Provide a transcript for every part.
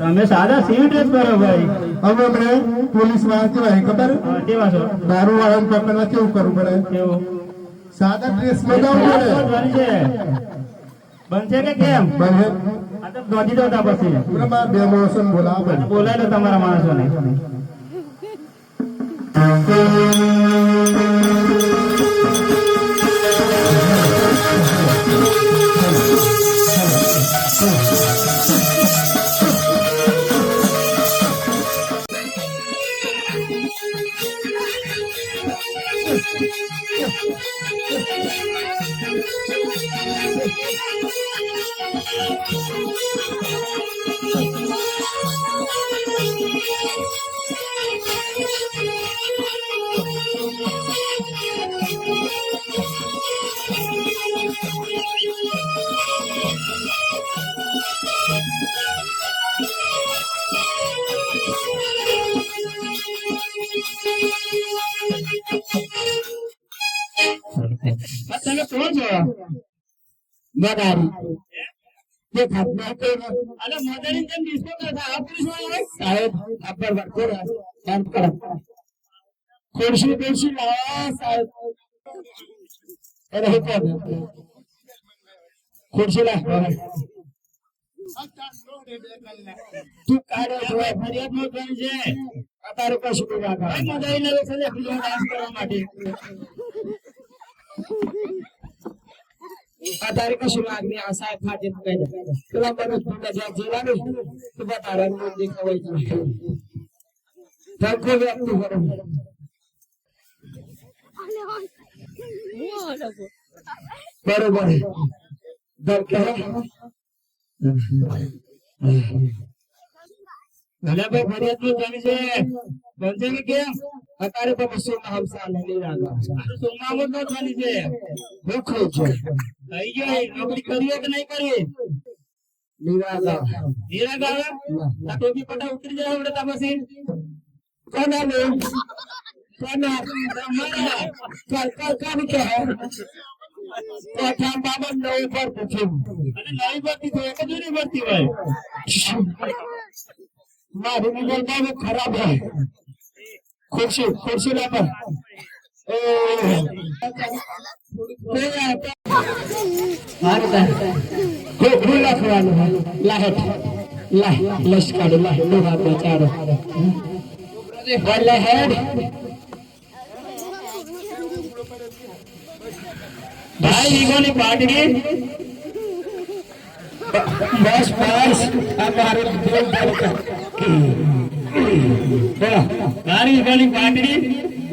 તમે સાદા civil dress પહેરો ભાઈ. હવે આપણે પોલીસવાળા કેવાય ખબર? કેવા છો? દારૂ વાળા પકડવા કેવું કરવું પડે? કેવું? સાદા ડ્રેસમાં જવું પડે. બનશે. બનશે કે કેમ? બને દોડી દો તા પછી. બે માણસો બોલાવો બોલાય લો તમારા માણસોને. તમે મદારી જે ખાતમાં કોઈ અને મદારી જેમ ડિસ્કો કરતા આ પોલીસવાળા સાહેબ અબ્બર વર્કોર કામ કરો. ખુરશી બેસી લાવા સાહેબ. અરે હું કોણ ખુરશી લા તું કાઢો ફરિયાદ નો કરી છે? તારે કશું મદારી ના કરવા માટે. આ સાહેબ ફાટે પેલા પૂરા જ્યાં તો ભલાભાઈ ફરિયાદ નો કરી. છે. કે અત્યારે તો માં હમસા લાગા સોમામત નો કરી છે. ભૂખો છે. થઈ ગયો નોકરી કરીએ કે નહીં કરીએ ટોપી પટા ઉતરી જાય આવડે તા પછી? કોના ને કોના? કે કોઠા બાબા પૂછ્યું અને નવી ભરતી તો એક જ ભરતી હોય. મારી નિગલ બાબુ ખરાબ હોય. ખુરશી ખુરશી લા ભૂલ લખવાનું લાહેટ લાહ લશ્કર લાહ લોહા બચારો વલ્લે હેડ ભાઈ ઈગોની પાટડી બસ બસ આ મારું બોલો મારી ઈગોની પાટડી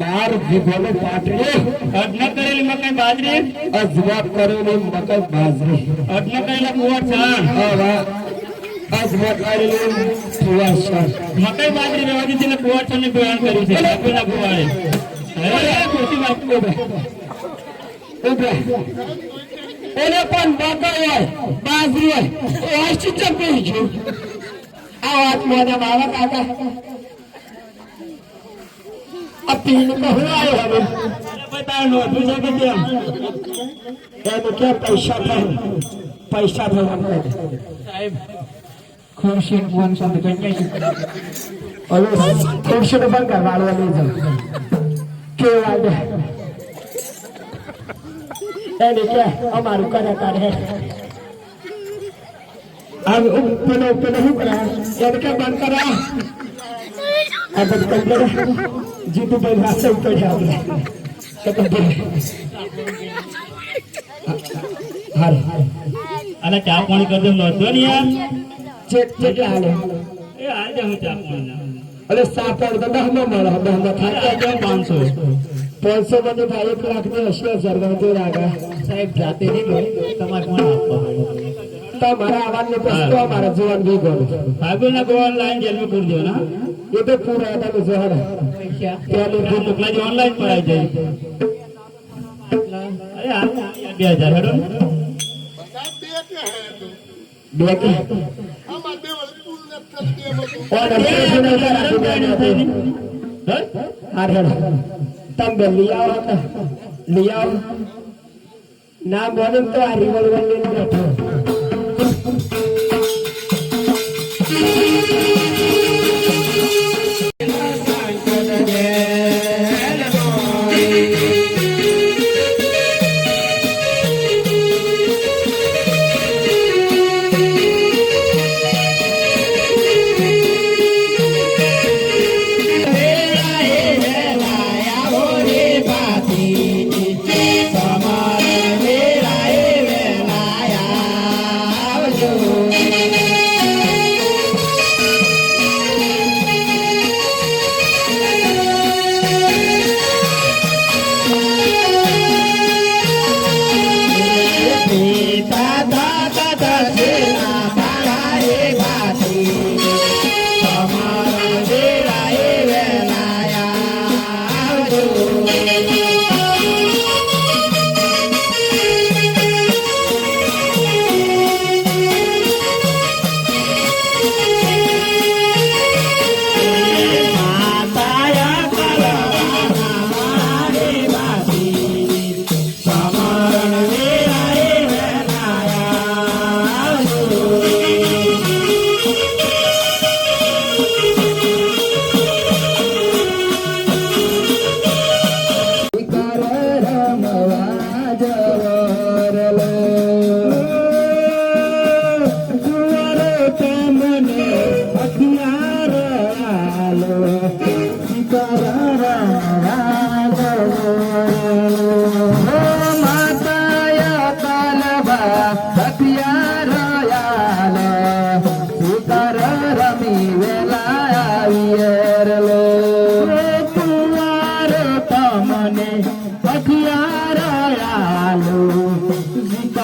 બાર ભીગોનો પાટલો અડન કરેલી મકાઈ બાજરી? અજવાબ કરેલી મકઈ બાજરી. અડન કરેલા કુવા છાણ અજવાબ કરેલી મકાઈ બાજરી છાણ ને કર્યું છે. વાત એને પણ બગર હોય બાજરી હોય એ હસી ચપી ગયું આ વાત મારા કાકા. આ પીણ તો હું આવ્યો હવે. બતાવ નોંધું છે કે કેમ એનું કે પૈસા થાય પૈસા થવા સાહેબ ખુરશી ફોન સંત કરી હવે ખુરશી પણ કરવાડવા લઈ જાવ કેવા દે એને કે અમારું કરે તારે આમ પેલો પેલો શું કરે? એને કે બંધ કરા આ બધું કઈ કરે જીતુભાઈ વાસવ ઉતરી આપણે ચા પાણી કરજો નોંધો ને યાર હાલે એ હાલ હું ચા પાણી અરે સાપણ તો દહ નો મળે દહ નો થાય પાંચસો પાંચસો મને ભાઈ એક લાખ ને અસી હજાર તો રાગા સાહેબ જાતે નહીં તમારે કોણ આપવા તમારા આવાજ ને પ્રશ્નો અમારા જીવન ભી ગયો સાહેબ ના ગોવાન લાઈન જેલમાં પૂરજો ના એ તો પૂરા હતા તો જોહર પેલું ફોન મોકલાજો ઓનલાઈન પર આવી જાય. અરે બે હજાર હેડો ને. બે કે? તમે લઈ આવો લઈ આવો. ના બોલે તો આ રિવોલ્વર લઈને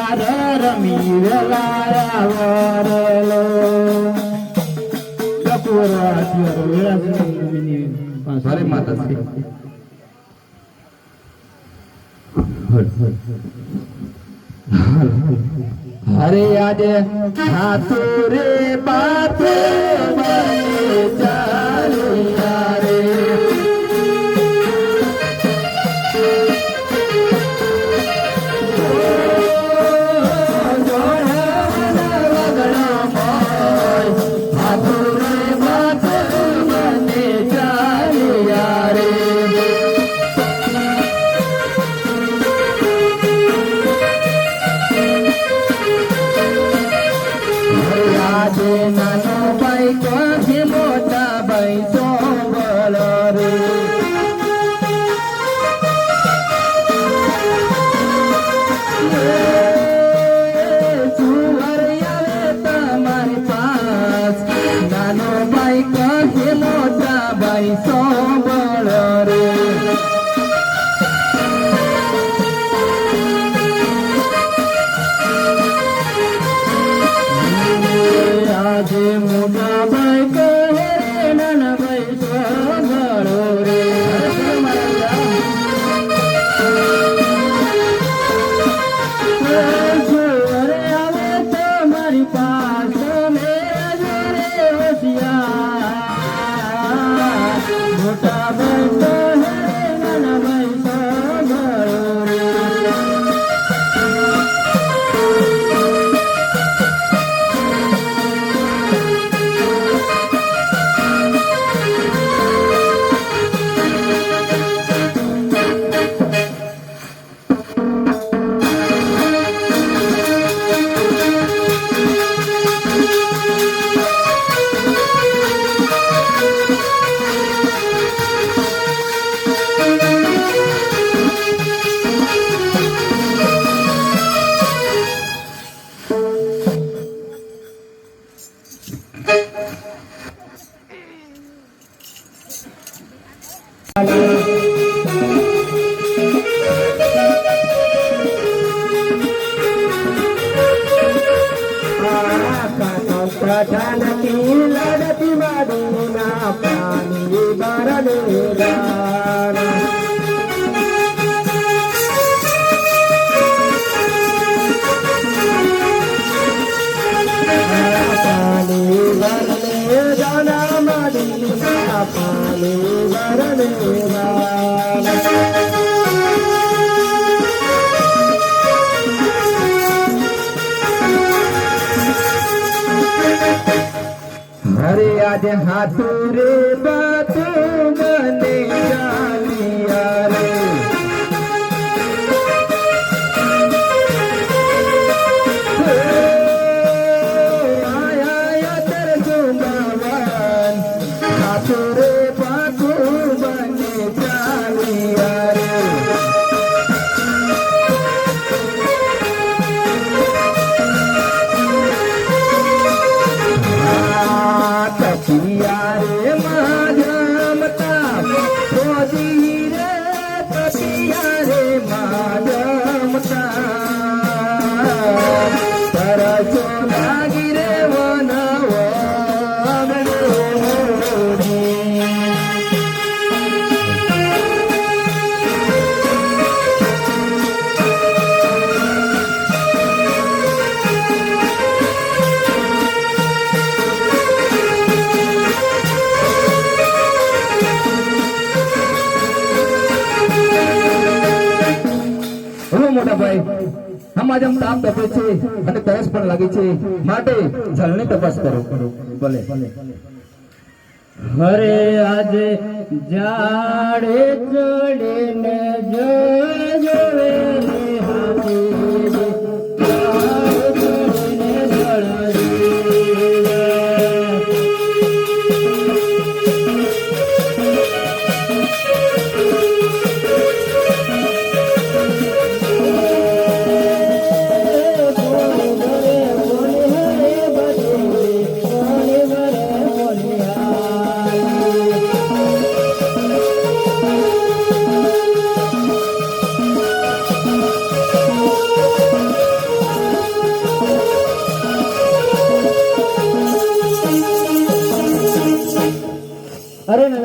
રમી વેલાયા વરલો કપૂર અરે માતાશ્રી અરે આજે હાથો આજે મોટા ભાઈ આમાં આજે આમ તાપ તપે છે અને તરસ પણ લાગે છે. માટે જળની તપાસ કરો. ભલે. હરે આજે જાડે ચડીને જોવે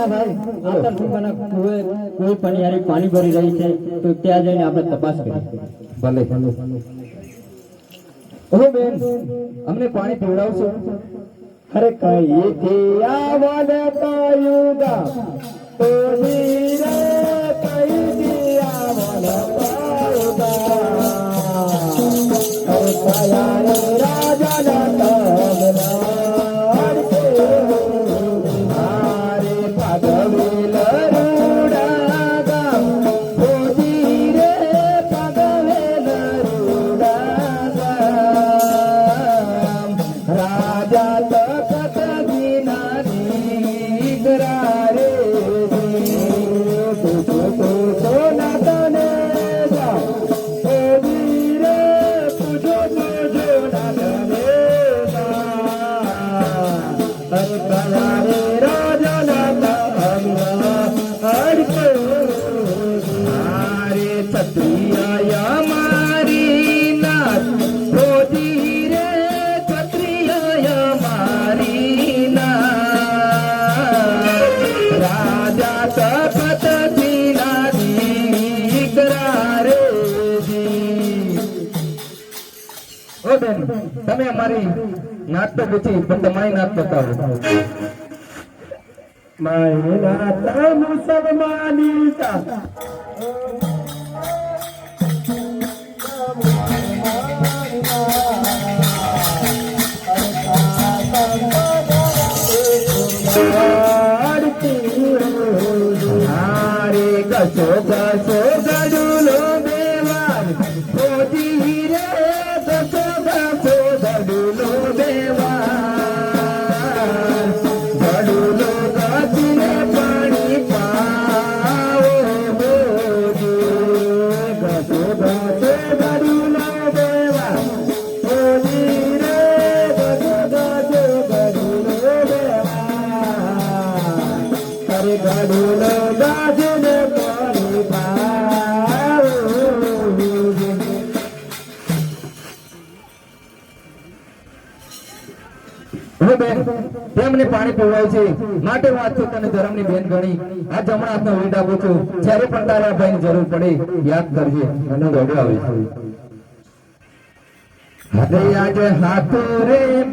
ભાઈ આતર સુકાના કુએ કોઈ પણ યારી પાણી ભરી રહી છે તો ત્યાં જઈને આપણે તપાસ કરીએ ભલે. ઓ બેન અમને પાણી પીવડાવશો અરે કઈ થી આવન કાયુગા તો ધીરે કઈ થી આવન કાયુગા અરે કયા રાજા ના બેન તમે અમારી નાટક તો પણ તમારી નાત બતાવો. મુસલમાની હારે ગસો ગસો પાણી પીવડાય માટે હું આજથી તને ધર્મની બેન ગણી. આ જમણા આપનો વેટ આપું જ્યારે પણ તારા ભાઈની જરૂર પડે, યાદ કરજે. અને આવે આજે આજે હાથ રે